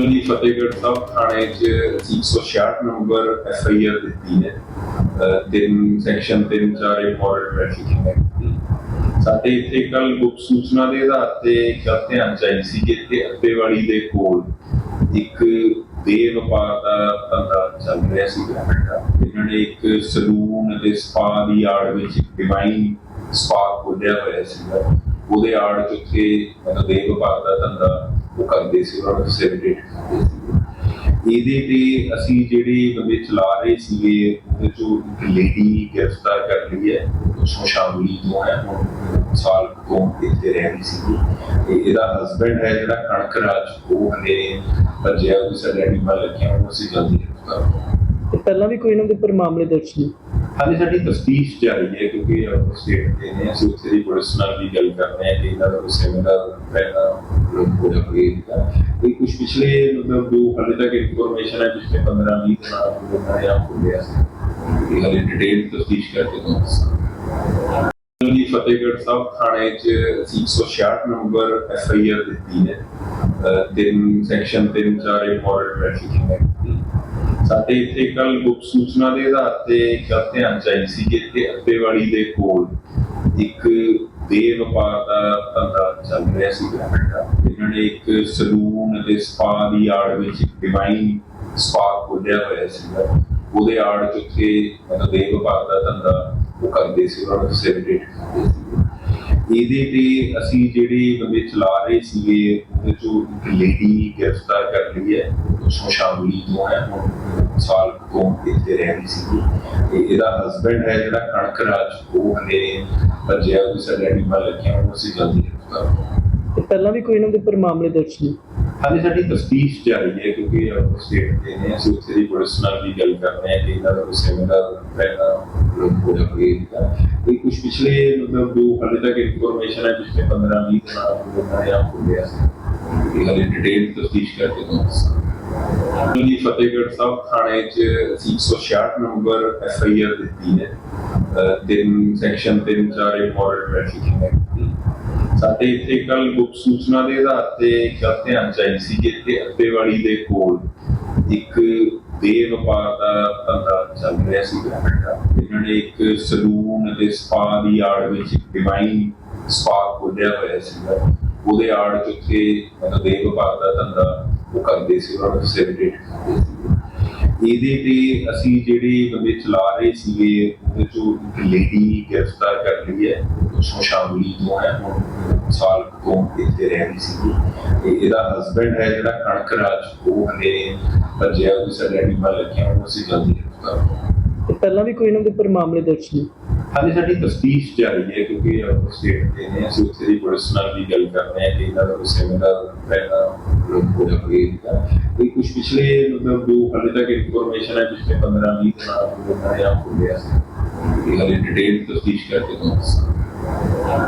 ਫਤਿਹਗੜ੍ਹ ਸਾਹਿਬ ਥਾਣੇ 'ਚ 166 number F I R ਦਿੱਤੀ ਹੈ। ਤਿੰਨ ਸੈਕਸ਼ਨ 3 4 ਇੰਪੋਰਟ ਟ੍ਰੈਫਿਕਿੰਗ ਐਕਟ ਸਾਡੇ ਇੱਥੇ ਕੱਲ ਗੁਪਤ ਸੂਚਨਾ ਦੇ ਆਧਾਰ ਤੇ ਗੱਲ ਧਿਆਨ ਚ ਸੀ ਕਿ ਇੱਥੇ ਅੱਬੇਵਾਲੀ ਦੇ ਕੋਲ ਇੱਕ ਦੇ ਵਪਾਰ ਦਾ ਧੰਦਾ ਚੱਲ ਰਿਹਾ ਸੀ ਬੈਠਾ ਇਹਨਾਂ ਨੇ ਇੱਕ ਸਲੂਨ ਅਤੇ ਸਪਾ ਦੀ ਆੜ ਵਿੱਚ ਡਿਵਾਈਨ ਸਪਾ ਖੋਲਿਆ ਹੋਇਆ ਸੀਗਾ। ਉਹਦੇ ਆੜ ਚ ਉੱਥੇ ਮਤਲਬ ਦੇ ਵਪਾਰ ਦਾ ਧੰਦਾ ਉਹ ਕਰਦੇ ਸੀ, ਉਹਨਾਂ ਨੂੰ ਫੈਸਿਲਿਟੇਟ ਇਹਦੇ ਤੇ ਅਸੀਂ ਜਿਹੜੀ ਬੰਦੇ ਚਲਾ ਰਹੇ ਸੀਗੇ, ਉਹਦੇ ਚੋਂ ਇੱਕ ਲੇਡੀ ਗ੍ਰਿਫਤਾਰ ਕਰ ਲਈ ਹੈ ਉਸੋਂ ਸ਼ਾਮਲੀ ਤੋਂ ਹੈ ਹੁਣ ਸਾਲ ਤੋਂ ਇੱਥੇ ਰਹਿ ਰਹੀ ਸੀ ਤੇ ਇਹਦਾ ਹਸਬੰਡ ਹੈ, ਜਿਹੜਾ ਕਣਕ ਰਾਜ ਉਹ ਹਲੇ ਭੱਜਿਆ, ਉਹ ਸਾਡੇ ਐਨੀਮਲ ਲੱਗਿਆ ਉਹਨੂੰ ਅਸੀਂ ਜਲਦੀ ਗ੍ਰਿਫਤਾਰ ਕਰਾਂਗੇ ਪਹਿਲਾਂ ਵੀ ਕੋਈ ਇਹਨਾਂ ਦੇ ਉੱਪਰ ਮਾਮਲੇ ਦਰਜ ਨੇ? ਹਾਲੇ ਸਾਡੀ ਤਸਦੀਸ਼ ਜਾਰੀ ਹੈ ਕਿਉਂਕਿ ਉਹ ਸਟੇਟ ਦੇ ਨੇ, ਅਸੀਂ ਉੱਥੇ ਦੀ ਪੁਲਿਸ ਨਾਲ ਵੀ ਗੱਲ ਕਰ ਰਹੇ ਹਾਂ ਕਿ ਇਹਨਾਂ ਦਾ ਕੋਈ ਸੈਮੀਨਾਰ ਪਹਿਲਾਂ ਹੋਇਆ ਹੋਏਗਾ ਇਹ ਕੁਝ ਪਿਛਲੇ ਮਤਲਬ ਜੋ ਹਾਲੇ ਤੱਕ ਇਨਫੋਰਮੇਸ਼ਨ ਹੈ, ਪਿਛਲੇ 15 20 ਦਿਨਾਂ ਤੋਂ ਇਹਨਾਂ ਨੇ ਆਪ ਖੋਲਿਆ ਸੀ ਇਹ ਹਾਲੇ ਡਿਟੇਲ ਤਸਦੀਸ਼ ਕਰਕੇ ਤੁਹਾਨੂੰ ਦੱਸਾਂਗੇ। ਜੀ, ਫਤਿਹਗੜ੍ਹ ਸਾਹਿਬ ਥਾਣੇ 'ਚ ਅਸੀਂ 166 ਨੰਬਰ ਐਫ ਆਈ ਆਰ ਦਿੱਤੀ ਹੈ। ਅਹ ਤਿੰਨ ਸੈਕਸ਼ਨ 3 4 ਇੰਪੋਰਟ ਟ੍ਰੈਫਿਕਿੰਗ ਐਕਟ ਦੀ ਸਾਡੇ ਇੱਥੇ ਕੱਲ ਗੁਪਤ ਸੂਚਨਾ ਦੇ ਆਧਾਰ ਤੇ ਗੱਲ ਧਿਆਨ ਚ ਸੀ ਕਿ ਇੱਥੇ ਅੱਬੇਵਾਲੀ ਦੇ ਕੋਲ ਇੱਕ ਦੇ ਵਪਾਰ ਦਾ ਧੰਦਾ ਚੱਲ ਰਿਹਾ ਸੀ ਬੈਠਾ ਇਹਨਾਂ ਨੇ ਇੱਕ ਸਲੂਨ ਅਤੇ ਸਪਾ ਦੀ ਆੜ ਵਿੱਚ ਡਿਵਾਈਨ ਸਪਾ ਖੋਲਿਆ ਹੋਇਆ ਸੀਗਾ ਉਹਦੇ ਆੜ ਚ ਉੱਥੇ ਮਤਲਬ ਦੇ ਵਪਾਰ ਦਾ ਧੰਦਾ ਉਹ ਕਰਦੇ ਸੀ, ਉਹਨਾਂ ਨੂੰ ਫੈਸਿਲਿਟੇਟ ਕਰਦੇ ਸੀ। ਇਹਦੇ ਤੇ ਅਸੀਂ ਜਿਹੜੇ ਬੰਦੇ ਚਲਾ ਰਹੇ ਸੀਗੇ, ਉਹਦੇ ਚੋਂ ਇੱਕ ਲੇਡੀ ਗ੍ਰਿਫਤਾਰ ਕਰ ਲਈ ਹੈ ਉਸੋਂ ਸ਼ਾਮਲੀ ਤੋਂ ਹੈ ਸਾਲ ਤੋਂ ਇੱਥੇ ਰਹਿ ਰਹੀ ਸੀ ਤੇ ਇਹਦਾ ਹਸਬੰਡ ਹੈ ਜਿਹੜਾ ਕਣਕ ਰਾਜ ਉਹ ਹਲੇ ਭੱਜਿਆ ਉਹ ਸਾਡੇ ਐਨੀਮਲ ਲੱਗਿਆ ਉਹਨੂੰ ਅਸੀਂ ਜਲਦੀ ਗ੍ਰਿਫਤਾਰ ਤੇ ਪਹਿਲਾਂ ਵੀ ਕੋਈ ਇਹਨਾਂ ਦੇ ਉੱਪਰ ਮਾਮਲੇ ਦਰਜ ਨੇ? ਹਾਲੇ ਸਾਡੀ ਤਸਦੀਸ਼ ਜਾਰੀ ਹੈ ਕਿਉਂਕਿ ਉਹ ਸਟੇਟ ਦੇ ਨੇ ਅਸੀਂ ਉੱਥੇ ਦੀ ਪੁਲਿਸ ਨਾਲ ਵੀ ਗੱਲ ਕਰ ਰਹੇ ਹਾਂ ਕਿ ਇਹਨਾਂ ਦਾ ਕੋਈ ਸੈਮੀਨਾਰ ਪਹਿਲਾਂ ਹੋਇਆ ਹੋਏਗਾ ਇਹ ਕੁਝ ਪਿਛਲੇ ਮਤਲਬ ਜੋ ਹਾਲੇ ਤੱਕ ਇਨਫੋਰਮੇਸ਼ਨ ਹੈ ਪਿਛਲੇ 15 20 ਦਿਨਾਂ ਤੋਂ ਇਹਨਾਂ ਨੇ ਆਪ ਖੋਲਿਆ ਸੀ। ਇਹ ਹਾਲੇ ਡਿਟੇਲ ਤਸਦੀਸ਼ ਕਰਕੇ ਤੁਹਾਨੂੰ ਜੀ ਫਤਿਹਗੜ੍ਹ ਸਾਹਿਬ ਥਾਣੇ 'ਚ 166 ਨੰਬਰ ਐਫ ਆਈ ਆਰ ਦਿੱਤੀ ਹੈ। ਤਿੰਨ ਸੈਕਸ਼ਨ 3 4 ਇੰਪੋਰਟ ਟ੍ਰੈਫਿਕਿੰਗ ਐਕਟ ਸਾਡੇ ਇੱਥੇ ਕੱਲ ਗੁਪਤ ਸੂਚਨਾ ਦੇ ਆਧਾਰ ਤੇ ਇੱਕ ਧਿਆਨ ਚ ਸੀ ਕਿ ਇੱਥੇ ਅੱਬੇਵਾਲੀ ਦੇ ਕੋਲ ਇੱਕ ਦੇ ਵਪਾਰ ਦਾ ਧੰਦਾ ਚੱਲ ਰਿਹਾ ਸੀ ਬੈਠਾ ਇਹਨਾਂ ਨੇ ਇੱਕ ਸਲੂਨ ਅਤੇ ਸਪਾ ਦੀ ਆੜ ਵਿੱਚ ਡਿਵਾਈਨ ਸਪਾ ਖੋਲਿਆ ਹੋਇਆ ਸੀਗਾ। ਉਹਦੇ ਆੜ ਚ ਉੱਥੇ ਮਤਲਬ ਦੇ ਵਪਾਰ ਦਾ ਧੰਦਾ ਉਹ ਕਰਦੇ ਸੀ, ਉਹਨਾਂ ਨੂੰ ਫੈਸਿਲਿਟੇਟ ਕਰਦੇ ਸੀ। ਇਹਦੇ ਤੇ ਅਸੀਂ ਜਿਹੜੀ ਬੰਦੇ ਚਲਾ ਰਹੇ ਸੀਗੇ, ਉਹਦੇ ਚੋਂ ਇੱਕ ਲੇਡੀ ਗ੍ਰਿਫਤਾਰ ਕਰ ਲਈ ਹੈ ਉਸੋਂ ਤੋਂ ਹੈ, ਹੁਣ ਸਾਲ ਤੋਂ ਇੱਥੇ ਰਹਿ ਰਹੀ ਸੀ। ਤੇ ਇਹਦਾ ਹਸਬੰਡ ਹੈ, ਜਿਹੜਾ ਕਣਕ ਰਾਜ ਉਹ ਹਲੇ ਭੱਜਿਆ ਉਹ ਸਾਡੇ ਐਨੀਮਲ ਲੱਗਿਆ ਉਹਨੂੰ ਅਸੀਂ ਜਲਦੀ ਗ੍ਰਿਫਤਾਰ ਕਰਾਂਗੇ ਪਹਿਲਾਂ ਵੀ ਕੋਈ ਇਹਨਾਂ ਦੇ ਉੱਪਰ ਮਾਮਲੇ ਦਰਜ ਨੇ? ਹਾਲੇ ਸਾਡੀ ਤਸਦੀਸ਼ ਜਾਰੀ ਹੈ ਕਿਉਂਕਿ ਉਹ ਸਟੇਟ ਦੇ ਨੇ। ਅਸੀਂ ਉੱਥੇ ਦੀ ਪੁਲਿਸ ਨਾਲ ਵੀ ਗੱਲ ਕਰ ਰਹੇ ਹਾਂ ਕਿ ਇਹਨਾਂ ਦਾ ਕੋਈ ਸੈਮੀਨਾਰ ਪਹਿਲਾਂ ਹੋਇਆ ਹੋਏਗਾ ਇਹ ਕੁਝ ਪਿਛਲੇ ਮਤਲਬ ਜੋ ਹਾਲੇ ਤੱਕ ਇਨਫੋਰਮੇਸ਼ਨ ਹੈ, ਪਿਛਲੇ 15 20 ਦਿਨਾਂ ਤੋਂ ਇਹਨਾਂ ਨੇ ਆਪ ਖੋਲਿਆ ਸੀ। ਇਹ ਹਾਲੇ ਡਿਟੇਲ ਤਸਦੀਸ਼ ਕਰਕੇ ਤੁਹਾਨੂੰ ਦੱਸਾਂਗੇ।